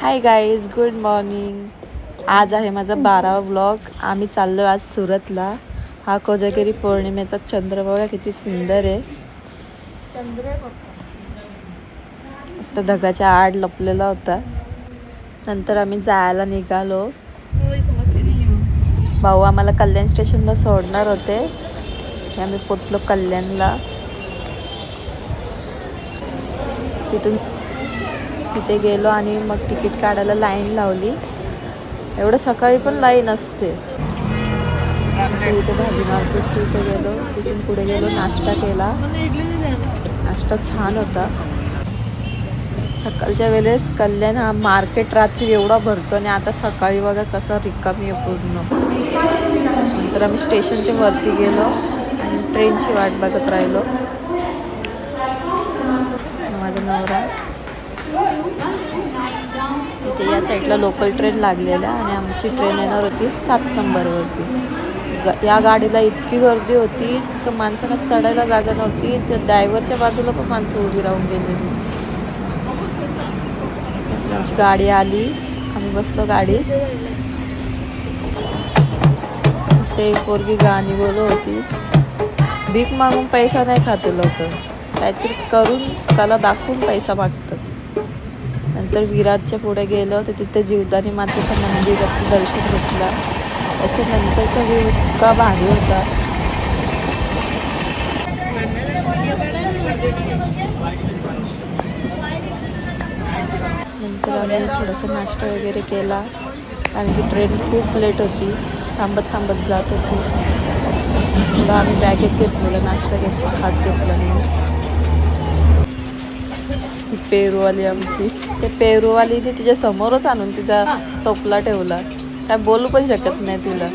Hi guys good morning आज आहे माझा बारावा ब्लॉग आम्ही चाललो आज सुरतला. हा कोजागिरी पौर्णिमेचा चंद्र बघा किती सुंदर आहे. मस्त ढगाच्या आड लपलेला होता. नंतर आम्ही जायला निघालो. भाऊ आम्हाला कल्याण स्टेशनला सोडणार होते. आम्ही पोचलो कल्याणला. तिथून तिथे गेलो आणि मग तिकीट काढायला लाईन लावली. एवढं सकाळी पण लाईन असते. इथे भाजी मार्केटची इथे गेलो. तिथून पुढे गेलो नाश्ता केला. नाश्ता छान होता. सकाळच्या वेळेस कल्याण हा मार्केट रात्री एवढा भरतो आणि आता सकाळी बघा कसं रिकामी आहे पूर्ण. नंतर आम्ही स्टेशनच्या वरती गेलो आणि ट्रेनची वाट बघत राहिलो माझा नवरा इथे या साईडला लोकल ट्रेन लागलेल्या आणि आमची ट्रेन येणार होती सात नंबरवरती. ग या गाडीला इतकी गर्दी होती तर माणसांना चढायला जागा नव्हती तर ड्रायव्हरच्या बाजूला पण माणसं उभी राहून गेलेली. आमची गाडी आली आम्ही बसलो गाडीत. ते पोरगी गाणी बोलत होती. भीक मागून पैसा नाही खाते लोक. काहीतरी करून त्याला दाखवून पैसा मागतात. नंतर विराटच्या पुढे गेलो तर तिथे जीवदानी मातेचं मंदिराचं दर्शन घेतलं. त्याच्यानंतरचा व्ह्यू इतका भारी होता. नंतर आम्ही थोडंसं नाश्ता वगैरे केला. कारण की ट्रेन खूप लेट होती. थांबत थांबत जात होती. आम्ही बॅगेत घेतलेलं नाश्ता घेतला खात घेतला मी ती पेरूवाली आमची. ते पेरूवालीने तिच्या समोरच आणून तिचा टोपला ठेवला. काय बोलू पण शकत नाही तिला.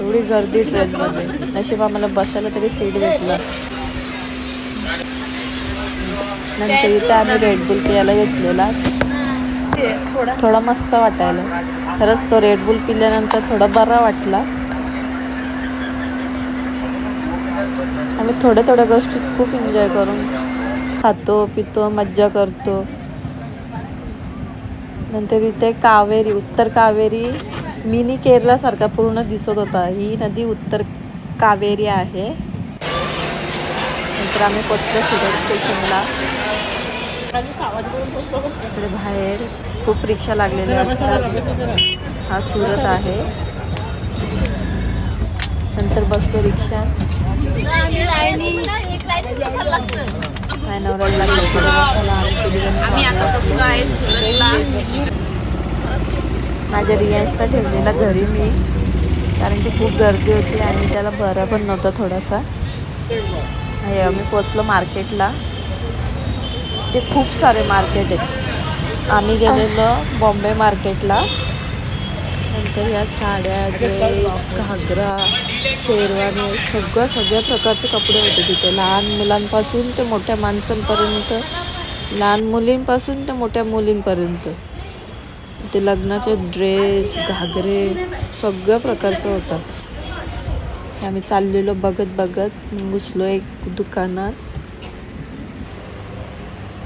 एवढी गर्दी ट्रेनमध्ये. नशीब आम्हाला बसायला तरी सीट भेटला. नंतर इथं आम्ही रेडबुल प्यायला घेतलेला. थोडा मस्त वाटायला. खरंच तो रेडबुल पिल्यानंतर थोडा बरा वाटला. आम्ही थोड्या थोड्या गोष्टी खूप एन्जॉय करून खातो पितो मज्जा करतो. नंतर इथे कावेरी उत्तर कावेरी मिनी केरलासारखा पूर्ण दिसत होता. ही नदी उत्तर कावेरी आहे. नंतर आम्ही पोचलो सुरत स्टेशनला. इकडे बाहेर खूप रिक्षा लागलेल्या असतात. हा सुरत आहे. नंतर बसलो रिक्षा. माझ्या रियांशला ठेवलेला घरी मी. कारण की खूप गर्दी होती आणि त्याला बरं पण नव्हतं थोडासा. हे आम्ही पोचलो मार्केटला. ते खूप सारे मार्केट आहेत. आम्ही गेलेलो बॉम्बे मार्केटला. नंतर या साड्या ड्रेस घागरा शेरवानी सगळं सगळ्या प्रकारचे कपडे होते तिथे. लहान मुलांपासून ते मोठ्या माणसांपर्यंत लहान मुलींपासून ते मोठ्या मुलींपर्यंत. ते लग्नाचे ड्रेस घागरे सगळ्या प्रकारचं होतं. आम्ही चाललेलो बघत बघत घुसलो एक दुकानात.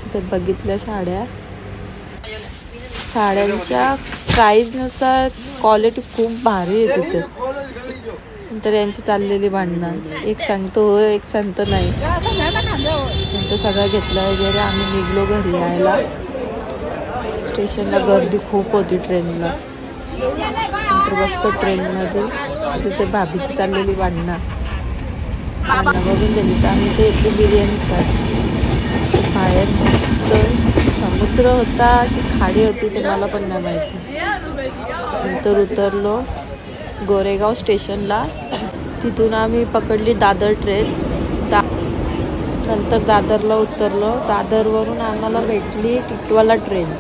तिथे बघितल्या साड्या. साड्यांच्या प्राईजनुसार क्वालिटी खूप भारी आहे तिथे. नंतर यांची चाललेली भांडणं. एक सांगतो हो एक सांगतो नाही. नंतर सगळं घेतलं वगैरे आम्ही निघलो घरी यायला. स्टेशनला गर्दी खूप होती ट्रेनला. नंतर बसतो ट्रेनमध्ये. तिथे भाभीची चाललेली भांडणं. भांडणं बघून गेली तर आम्ही ते इथली बिर्याणी खात. बाहेर मस्त समुद्र होता की खाडी होती ते मला पण नाही माहिती. नंतर उतरलो गोरेगाव स्टेशनला. तिथून आम्ही पकडली दादर ट्रेन दा नंतर दादरला उतरलो. दादरवरून आम्हाला भेटली टिटवाला ट्रेन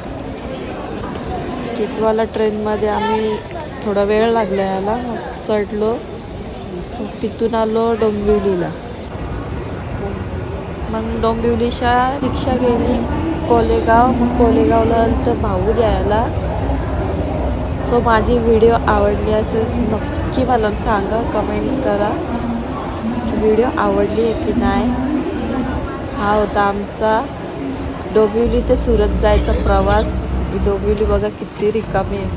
टिटवाला ट्रेनमध्ये आम्ही थोडा वेळ लागला याला मग चढलो. मग तिथून आलो डोंबिवलीला. मग डोंबिवलीच्या रिक्षा गेली. कोलेगाव. मग कोलेगावला तर भाऊ जायला सो माझी व्हिडिओ आवडली असेल नक्की मला सांगा कमेंट करा. की व्हिडिओ आवडली आहे की नाही? हा होता आमचा डोंबिवली ते सुरत जायचा प्रवास. ही डोंबिवली बघा किती रिकामी आहे.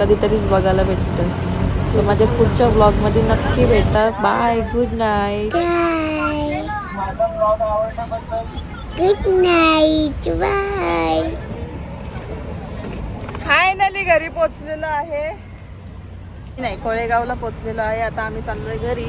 कधीतरीच बघायला भेटतं. तर माझ्या पुढच्या ब्लॉगमध्ये नक्की भेटा. Bye good night good night bye finally घरी पोचलेलो आहे. नाही कोळेगावला पोचलेलो आहे. आता आम्ही चाललोय घरी.